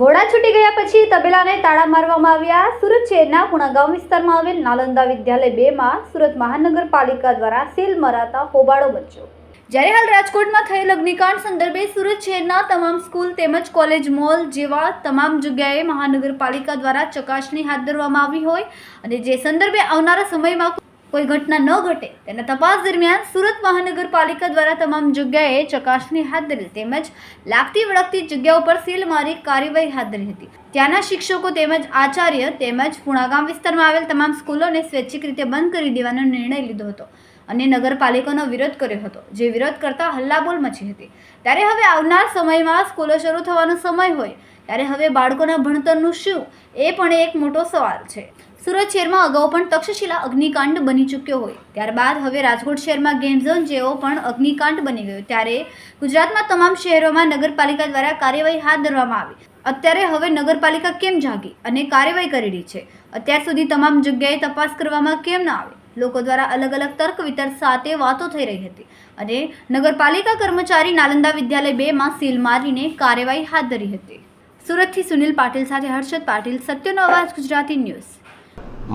ઘોડા છૂટી ગયા પછી તબેલાને તાળા મારવામાં આવ્યા. સુરત શહેરના પુણાગામ વિસ્તારમાં આવેલ નાલંદા વિદ્યાલય બેમાં સુરત મહાનગરપાલિકા દ્વારા સીલ મરાતા હોબાળો મચ્યો જ્યારે હાલ રાજકોટમાં થયેલ અગ્નિકાંડ સંદર્ભે સુરત શહેરના તમામ સ્કૂલ તેમજ કોલેજ મોલ જેવા તમામ જગ્યાએ મહાનગરપાલિકા દ્વારા ચકાસણી હાથ ધરવામાં આવી હોય અને જે સંદર્ભે આવનારા સમયમાં કોઈ ઘટના ન ઘટે, તેના તપાસ દરમિયાન સુરત મહાનગરપાલિકા દ્વારા તમામ જગ્યાએ ચકાસણી હાથ ધરી તેમજ લાગતી વળગતી જગ્યાઓ પર સીલ મારી કાર્યવાહી હાથ ધરી હતી. ત્યાંના શિક્ષકો તેમજ આચાર્ય તેમજ પુણાગામ વિસ્તારમાં આવેલ તમામ સ્કૂલોને સ્વૈચ્છિક રીતે બંધ કરી દેવાનો નિર્ણય લીધો હતો. અને નગરપાલિકાનો વિરોધ કર્યો હતો. જે વિરોધ કરતા હલ્લાબોલ મચી હતી. ત્યારે હવે આવનાર સમયમાં સ્કૂલો શરૂ થવાનો સમય હોય. ત્યારે હવે બાળકોના ભણતરનું શું? એ પણ એક મોટો સવાલ છે. સુરત શહેરમાં અગાઉ પણ તક્ષશિલા અગ્નિકાંડ બની ચૂક્યો હોય. ત્યારબાદ હવે રાજકોટ શહેરમાં ગેમ ઝોન જેવો પણ અગ્નિકાંડ બની ગયો. ત્યારે ગુજરાતમાં તમામ શહેરોમાં નગરપાલિકા દ્વારા કાર્યવાહી હાથ ધરવામાં આવી. અત્યારે હવે નગરપાલિકા કેમ જાગી અને કાર્યવાહી કરી રહી છે? અત્યાર સુધી તમામ જગ્યાએ તપાસ કરવામાં કેમ ન આવી? લોકો દ્વારા અલગ અલગ તર્ક વિતર્ક સાથે વાતો થઈ રહી હતી અને નગરપાલિકા કર્મચારી નાલંદા વિદ્યાલય બેમાં સીલ મારીને કાર્યવાહી હાથ ધરી હતી. સુરતથી સુનિલ પાટીલ સાથે હર્ષદ પાટીલ, સત્યનો અવાજ, ગુજરાતી ન્યૂઝ.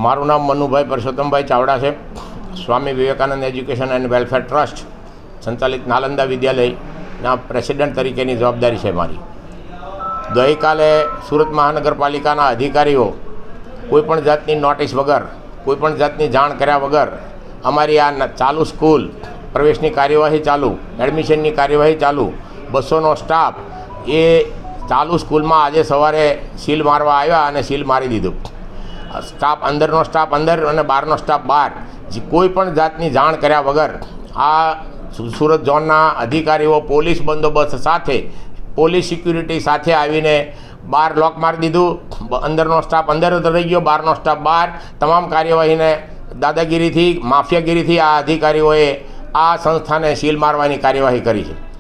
મારું નામ મનુભાઈ પરસોત્તમભાઈ ચાવડા છે. Swami Vivekananda education and welfare trust, સંચાલિત નાલંદા વિદ્યાલયના પ્રેસિડેન્ટ તરીકેની જવાબદારી છે મારી. ગઈકાલે સુરત મહાનગરપાલિકાના અધિકારીઓ કોઈપણ જાતની નોટિસ વગર કોઈપણ જાતની જાણ કર્યા વગર અમારી આ ચાલુ સ્કૂલ પ્રવેશની કાર્યવાહી ચાલુ, એડમિશનની કાર્યવાહી ચાલુ, બસોનો સ્ટાફ એ ચાલુ સ્કૂલમાં આજે સવારે સીલ મારવા આવ્યા અને સીલ મારી દીધું. સ્ટાફ અંદરનો સ્ટાફ અંદર અને બહારનો સ્ટાફ બહાર કોઈ પણ જાતની જાણ કર્યા વગર આ સુરત ઝોનના અધિકારીઓ, પોલીસ બંદોબસ્ત સાથે, પોલીસ સિક્યુરિટી સાથે આવીને બહાર લોક મારી દીધું. અંદરનો સ્ટાફ અંદર રહી ગયો. બહારનો સ્ટાફ બહાર. તમામ કાર્યવાહીને દાદાગીરીથી, માફિયાગીરીથી આ અધિકારીઓએ આ સંસ્થાને સીલ મારવાની કાર્યવાહી કરી છે.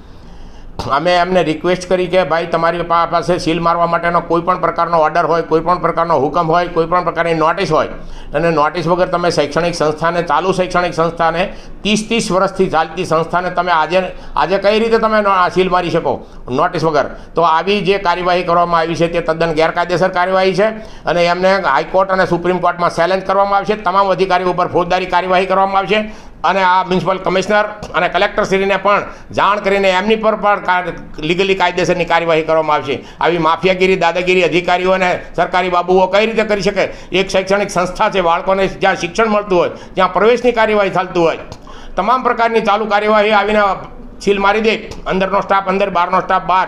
અમે એમને રિક્વેસ્ટ કરી કે ભાઈ, તમારી પાસે સીલ મારવા માટેનો કોઈ પણ પ્રકારનો ઓર્ડર હોય, કોઈ પણ પ્રકારનો હુકમ હોય, કોઈ પણ પ્રકારની નોટિસ હોય, અને નોટિસ વગર તમે શૈક્ષણિક સંસ્થાને, ચાલુ શૈક્ષણિક સંસ્થાને ત્રીસ ત્રીસ વર્ષથી ચાલતી સંસ્થાને તમે આજે આજે કઈ રીતે તમે સીલ મારી શકો? નોટિસ વગર. તો આવી જે કાર્યવાહી કરવામાં આવી છે તે તદ્દન ગેરકાયદેસર કાર્યવાહી છે, અને એમને હાઈકોર્ટ અને સુપ્રીમ કોર્ટમાં ચેલેન્જ કરવામાં આવશે. તમામ અધિકારીઓ ઉપર ફોજદારી કાર્યવાહી કરવામાં આવશે. અને આ મ્યુનિસિપલ કમિશનર અને કલેક્ટરશ્રીને પણ જાણ કરીને એમની પર પણ લીગલી કાયદેસરની કાર્યવાહી કરવામાં આવશે. આવી માફિયાગીરી, દાદાગીરી અધિકારીઓ અને સરકારી બાબુઓ કઈ રીતે કરી શકે? એક શૈક્ષણિક સંસ્થા છે, બાળકોને જ્યાં શિક્ષણ મળતું હોય જ્યાં પ્રવેશની કાર્યવાહી ચાલતું હોય. તમામ પ્રકારની ચાલુ કાર્યવાહી આવીને સીલ મારી દે. અંદરનો સ્ટાફ અંદર, બહારનો સ્ટાફ બહાર.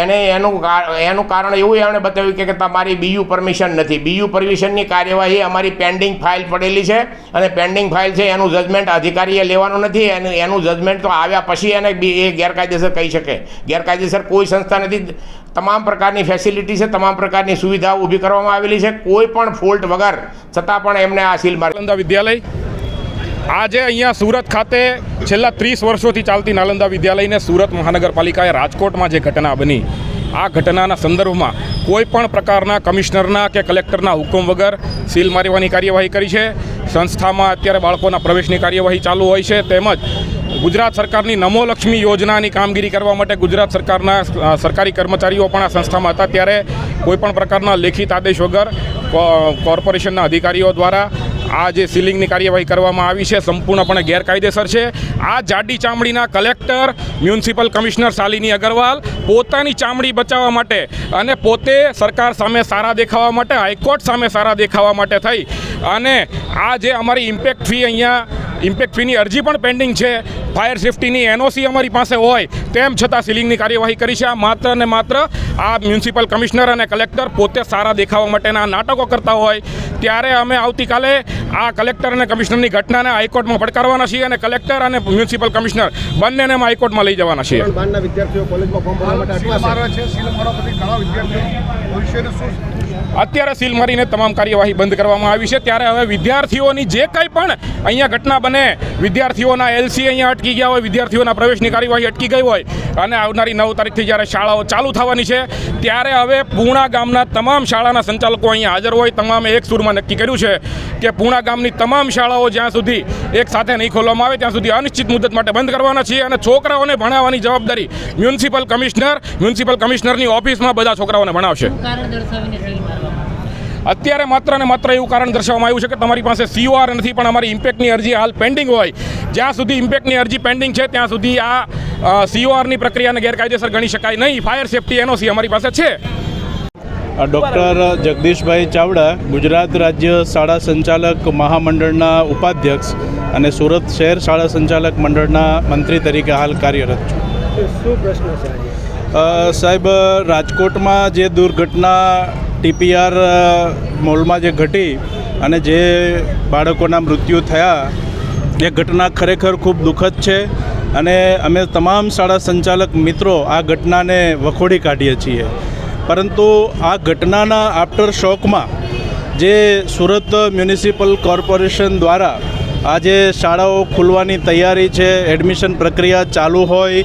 એને એનું એનું કારણ એવું એમણે બતાવ્યું કે તમારી બીયુ પરમિશન નથી. બીયુ પરમિશનની કાર્યવાહી અમારી પેન્ડિંગ ફાઇલ પડેલી છે અને પેન્ડિંગ ફાઇલ છે એનું જજમેન્ટ અધિકારીએ લેવાનું નથી. એનું એનું જજમેન્ટ તો આવ્યા પછી એને બી એ ગેરકાયદેસર કહી શકે. ગેરકાયદેસર કોઈ સંસ્થા નથી. તમામ પ્રકારની ફેસિલિટી છે તમામ પ્રકારની સુવિધાઓ ઊભી કરવામાં આવેલી છે. કોઈ પણ ફોલ્ટ વગર છતાં પણ એમને આ સીલ મારી વિદ્યાલય આજે અહીંયા સુરત ખાતે છેલ્લા ત્રીસ વર્ષોથી ચાલતી નાલંદા વિદ્યાલયને સુરત મહાનગરપાલિકાએ રાજકોટમાં જે ઘટના બની, આ ઘટનાના સંદર્ભમાં કોઈ પણ પ્રકારના કમિશનરના કે કલેક્ટરના હુકમ વગર સીલ મારવાની કાર્યવાહી કરી છે. સંસ્થામાં અત્યારે બાળકોના પ્રવેશની કાર્યવાહી ચાલુ હોય છે. તેમજ ગુજરાત સરકારની નમો લક્ષ્મી યોજનાની કામગીરી કરવા માટે ગુજરાત સરકારના સરકારી કર્મચારીઓ પણ આ સંસ્થામાં હતા. ત્યારે કોઈપણ પ્રકારના લેખિત આદેશ વગર કોર્પોરેશનના અધિકારીઓ દ્વારા આ જે સીલિંગની કાર્યવાહી કરવામાં આવી છે, સંપૂર્ણપણે ગેરકાયદેસર છે. આ જાડી ચામડીના collector, municipal commissioner Shalini Agarwal પોતાની ચામડી બચાવવા માટે અને પોતે સરકાર સામે સારા દેખાવા માટે, હાઈકોર્ટ સામે સારા દેખાવા માટે થઈ. અને આ જે અમારી ઇમ્પેક્ટ ફી અહીંયા ઇમ્પેક્ટ ફીની અરજી પણ પેન્ડિંગ છે. ફાયર સેફટીની એનઓસી અમારી પાસે હોય તેમ છતાં સીલિંગની કાર્યવાહી કરી છે. આ માત્ર ને માત્ર આ મ્યુનિસિપલ કમિશનર અને કલેક્ટર પોતે સારા દેખાવા માટેના નાટકો કરતા હોય. ત્યારે અમે આવતીકાલે આ કલેક્ટર અને કમિશનરની ઘટનાને હાઈકોર્ટમાં પડકારવાના છીએ અને કલેક્ટર અને મ્યુનિસિપલ કમિશનર બંનેને અમે હાઈકોર્ટમાં લઈ જવાના છીએ. વિદ્યાર્થીઓ કોલેજમાં ફોર્મ ભરવા માટે અત્યારે સીલ મારીને તમામ કાર્યવાહી બંધ કરવામાં આવી છે. ત્યારે હવે વિદ્યાર્થીઓની જે કંઈ પણ અહીંયા ઘટના બને, વિદ્યાર્થીઓના એલસી અહીંયા અટકી ગયા હોય, વિદ્યાર્થીઓના પ્રવેશની કાર્યવાહી અટકી ગઈ હોય અને આવનારી નવ તારીખથી જ્યારે શાળાઓ ચાલુ થવાની છે, ત્યારે હવે પૂણા ગામના તમામ શાળાના સંચાલકો અહીંયા હાજર હોય. તમામે એક સુરમાં નક્કી કર્યું છે કે પૂણા ગામની તમામ શાળાઓ જ્યાં સુધી એક સાથે નહીં ખોલવામાં આવે, ત્યાં સુધી અનિશ્ચિત મુદત માટે બંધ કરવાના છીએ અને છોકરાઓને ભણાવવાની જવાબદારી મ્યુનિસિપલ કમિશનર, મ્યુનિસિપલ કમિશનરની ઓફિસમાં બધા છોકરાઓને ભણાવશે કારણ દર્શાવીને સીલ મારવામાં અત્યારે માત્ર ને માત્ર એવું કારણ દર્શાવવામાં આવ્યું છે કે તમારી પાસે સીઓઆર નથી પણ અમારી ઇમ્પેક્ટની અરજી હાલ પેન્ડિંગ હોય. જ્યાં સુધી ઇમ્પેક્ટની અરજી પેન્ડિંગ છે ત્યાં સુધી આ સીઓઆરની પ્રક્રિયાને ગેરકાયદેસર ગણી શકાય નહીં. ફાયર સેફ્ટી એનઓસી અમારી પાસે છે. ડૉક્ટર જગદીશભાઈ ચાવડા ગુજરાત રાજ્ય શાળા સંચાલક મહામંડળના ઉપાધ્યક્ષ અને સુરત શહેર શાળા સંચાલક મંડળના મંત્રી તરીકે હાલ કાર્યરત છું. શું પ્રશ્ન છે સાહેબ રાજકોટમાં જે દુર્ઘટના ટીપીઆર મોલમાં જે ઘટી અને જે બાળકોના મૃત્યુ થયા, એ ઘટના ખરેખર ખૂબ દુઃખદ છે અને અમે તમામ શાળા સંચાલક મિત્રો આ ઘટનાને વખોડી કાઢીએ છીએ. પરંતુ આ ઘટનાના આફ્ટર શોકમાં જે સુરત મ્યુનિસિપલ કોર્પોરેશન દ્વારા આજે શાળાઓ ખુલવાની તૈયારી છે, એડમિશન પ્રક્રિયા ચાલુ હોય,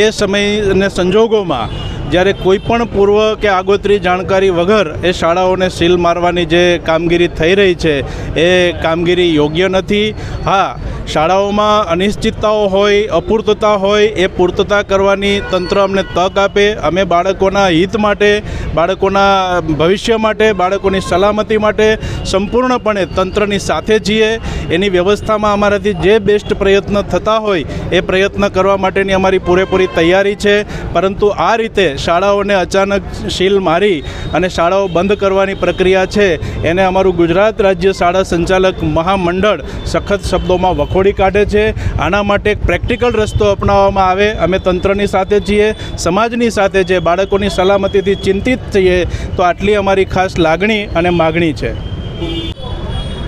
એ સમય અને સંજોગોમાં જ્યારે કોઈ પણ પૂર્વ કે આગોતરી જાણકારી વગર એ શાળાઓને સીલ મારવાની જે કામગીરી થઈ રહી છે, એ કામગીરી યોગ્ય નથી. હા શાળાઓમાં અનિશ્ચિતતાઓ હોય, અપૂર્તતા હોય, એ પૂર્તતા કરવાની તંત્ર અમને તક આપે. અમે બાળકોના હિત માટે, બાળકોના ભવિષ્ય માટે, બાળકોની સલામતી માટે સંપૂર્ણપણે તંત્રની સાથે છીએ. એની વ્યવસ્થામાં અમારાથી જે બેસ્ટ પ્રયત્ન થતા હોય, એ પ્રયત્ન કરવા માટેની અમારી પૂરેપૂરી તૈયારી છે. પરંતુ આ રીતે શાળાઓને અચાનક શીલ મારી અને શાળાઓ બંધ કરવાની પ્રક્રિયા છે, એને અમારું ગુજરાત રાજ્ય શાળા સંચાલક મહામંડળ સખત શબ્દોમાં વખોડી કાઢે છે. આના માટે એક પ્રેક્ટિકલ રસ્તો અપનાવવામાં આવે. અમે તંત્રની સાથે છીએ, સમાજની સાથે છે બાળકોની સલામતીથી ચિંતિત છીએ. તો આટલી અમારી ખાસ લાગણી અને માગણી છે.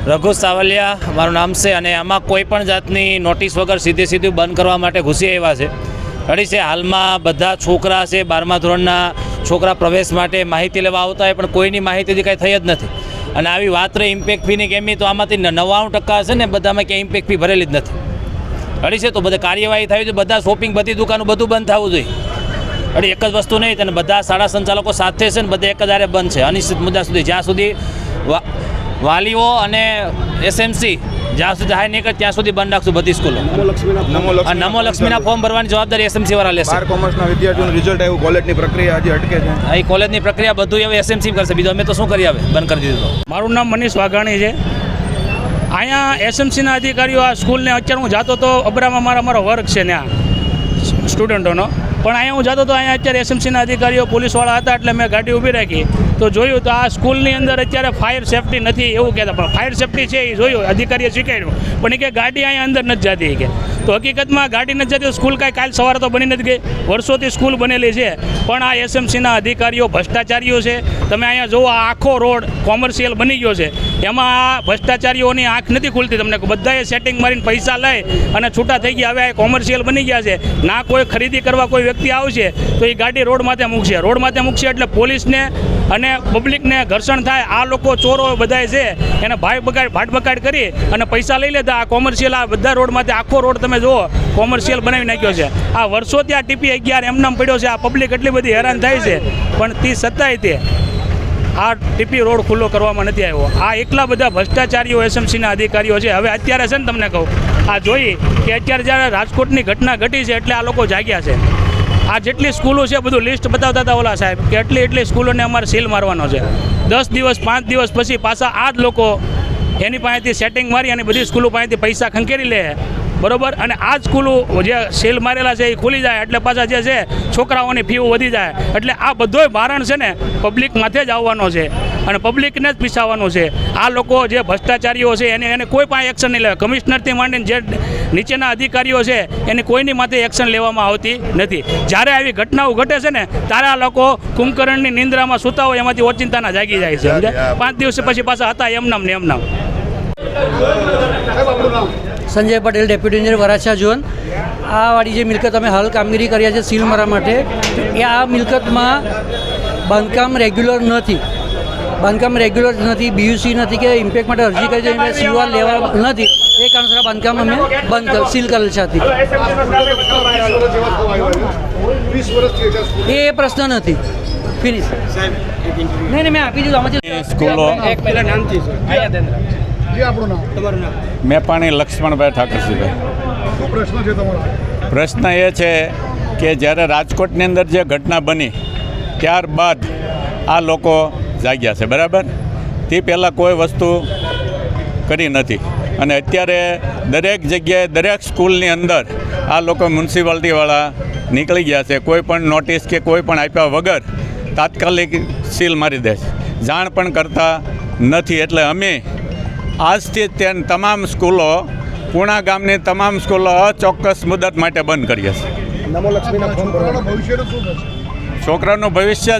રઘુ સાવલિયા, મારું નામ છે અને આમાં કોઈ પણ જાતની નોટિસ વગર સીધે સીધું બંધ કરવા માટે ઘૂસી આવ્યા છે. અડી છે? હાલમાં બધા છોકરા છે, બારમા ધોરણના છોકરા પ્રવેશ માટે માહિતી લેવા આવતા હોય, પણ કોઈની માહિતીથી કાંઈ થઈ જ નથી. અને આવી વાત રહી ઇમ્પેક્ટ ફીની કેમની તો આમાંથી નવ્વાણું ટકા હશે ને બધામાં ક્યાંય ઇમ્પેક્ટ ફી ભરેલી જ નથી. અડી છે તો બધા કાર્યવાહી થઈ જોઈએ બધા શોપિંગ બધી દુકાનો બધું બંધ થવું જોઈએ. અડી એક જ વસ્તુ નહીં અને બધા શાળા સંચાલકો સાથે છે ને બધા એક હારે બંધ છે. અનિશ્ચિત મુદ્દા સુધી જ્યાં સુધી વાલીઓ અને એસએમસી જ્યાં સુધી હાઈ નહીં કરે ત્યાં સુધી બંધ રાખશું બધી સ્કૂલો. નમો લક્ષ્મીના ફોર્મ ભરવાની જવાબદારી એસએમસી વાળા લેશે. કોમર્સના વિદ્યાર્થીઓનું રિઝલ્ટ આવ્યું કોલેજની પ્રક્રિયા હજી અટકે છે. આ કોલેજની પ્રક્રિયા બધું હવે એસએમસી કરશે. બીજું અમે તો શું કરી હવે બંધ કરી દીધું મારું નામ મનીષ વાઘાણી છે. અહીંયા એસએમસીના અધિકારીઓ આ સ્કૂલને અત્યારે હું જાતો તો અબરામાં મારા મારો વર્ગ છે ત્યાં સ્ટુડન્ટોનો. પણ અહીંયા હું જતો તો અહીંયા અત્યારે એસએમસીના અધિકારીઓ, પોલીસવાળા હતા એટલે મેં ગાડી ઊભી રાખી. તો જોયું તો આ સ્કૂલની અંદર અત્યારે ફાયર સેફટી નથી એવું કહેતા, પણ ફાયર સેફટી છે એ જોયું, અધિકારીએ સ્વીકાર્યું. પણ એ કે ગાડી અહીંયા અંદર નથી જતી કે. તો હકીકતમાં ગાડી નથી જતી સ્કૂલ કાંઈ કાલ સવારે તો બની નથી ગઈ. વર્ષોથી સ્કૂલ બનેલી છે. પણ આ એસએમસીના અધિકારીઓ, ભ્રષ્ટાચારીઓ છે. તમે અહીંયા જુઓ, આ આખો રોડ કોમર્શિયલ બની ગયો છે. એમાં આ ભ્રષ્ટાચારીઓની આંખ નથી ખુલતી તમને બધાએ સેટિંગ મારીને પૈસા લઈ અને છૂટા થઈ ગયા. હવે આ કોમર્શિયલ બની ગયા છે. ના કોઈ ખરીદી કરવા કોઈ વ્યક્તિ આવશે, તો એ ગાડી રોડ માથે મૂકશે. રોડ માથે મૂકશે એટલે પોલીસને અને પબ્લિકને ઘર્ષણ થાય, આ લોકો ચોરો બધાય છે, એને ભાઈ બગાડ, ભાટ બગાડ કરી અને પૈસા લઈ લેતા. આ કોમર્શિયલ આ બધા રોડમાંથી આખો રોડ તમે જુઓ કોમર્શિયલ બનાવી નાખ્યો છે. આ વર્ષોથી આ ટીપી અગિયાર એમનામ પડ્યો છે, આ પબ્લિક એટલી બધી હેરાન થાય છે. પણ તે છતાંય તે આ ટીપી રોડ ખુલ્લો કરવામાં નથી આવ્યો. આ એકલા બધા ભ્રષ્ટાચારીઓ એસએમસીના અધિકારીઓ છે. હવે અત્યારે છે ને તમને કહું, આ જોઈ કે અત્યારે જ્યારે રાજકોટની ઘટના ઘટી છે, એટલે આ લોકો જાગ્યા છે. આ જેટલી સ્કૂલો છે, બધું લિસ્ટ બતાવતા હતા ઓલા સાહેબ, કે એટલી એટલી સ્કૂલોને અમારે સીલ મારવાનો છે. દસ દિવસ, પાંચ દિવસ પછી પાછા આ જ લોકો એની પાસેથી સેટિંગ મારી અને બધી સ્કૂલો પાસેથી પૈસા ખંખેરી લે. બરોબર? અને આ જ સ્કૂલો જે સીલ મારેલા છે એ ખુલી જાય, એટલે પાછા જે છે છોકરાઓની ફીઓ વધી જાય. એટલે આ બધોય ભારણ છે ને પબ્લિક માથે જ આવવાનો છે. અને પબ્લિકને જ પીસાવાનું છે. આ લોકો જે ભ્રષ્ટાચારીઓ છે, એને એને કોઈ પણ એક્શન નહીં લેવા કમિશનરથી માંડીને જે નીચેના અધિકારીઓ છે, એને કોઈની માથે એક્શન લેવામાં આવતી નથી. જ્યારે આવી ઘટનાઓ ઘટે છે ને, ત્યારે આ લોકો કુંભકર્ણની નિંદ્રામાં સૂતા હોય, એમાંથી ઓચિંતાના જાગી જાય છે પાંચ દિવસ પછી પાછા હતા, એમનામ ને એમનામ. Sanjay Patel deputy engineer Varachha zone. આ વાળી જે મિલકત અમે હાલ કામગીરી કર્યા છે સીલ મારા માટે. એ આ મિલકતમાં બાંધકામ રેગ્યુલર નથી. બાંધકામ રેગ્યુલર નથી બીયુસી નથી કે ઇમ્પેક્ટ માટે અરજી કરી છે એમાં સીઓઆર લેવા નથી. એ કારણસર બાંધકામ અમે બંધ કર- સીલ કરેલ છે આથી. વીસ વર્ષથી છે સ્કૂલ એ પ્રશ્ન નથી ફિનિશ નહીં નહીં મેં આપી દીધું. આમાંથી સ્કૂલો જે આપણું નામ? તમારું નામ? મેપાણી લક્ષ્મણભાઈ ઠાકરસિંહભાઈ શું પ્રશ્ન છે તમારો? પ્રશ્ન એ છે કે જ્યારે રાજકોટની અંદર જે ઘટના બની ત્યારબાદ આ લોકો જાગ્યા છે બરાબર? તે પહેલાં કોઈ વસ્તુ કરી નથી. અને અત્યારે દરેક જગ્યાએ દરેક સ્કૂલની અંદર આ લોકો મ્યુનિસિપાલિટીવાળા નીકળી ગયા છે. કોઈ પણ નોટિસ કે કોઈ પણ આપ્યા વગર તાત્કાલિક સીલ મારી દે છે. જાણ પણ કરતા નથી. એટલે અમે આજથી તેન તમામ સ્કૂલો પૂણા ગામની તમામ સ્કૂલો અચોક્કસ મુદત માટે બંધ કરીએ છીએ નમો લક્ષ્મીના ફોન ભવિષ્યનું શું થશે? છોકરાનું ભવિષ્ય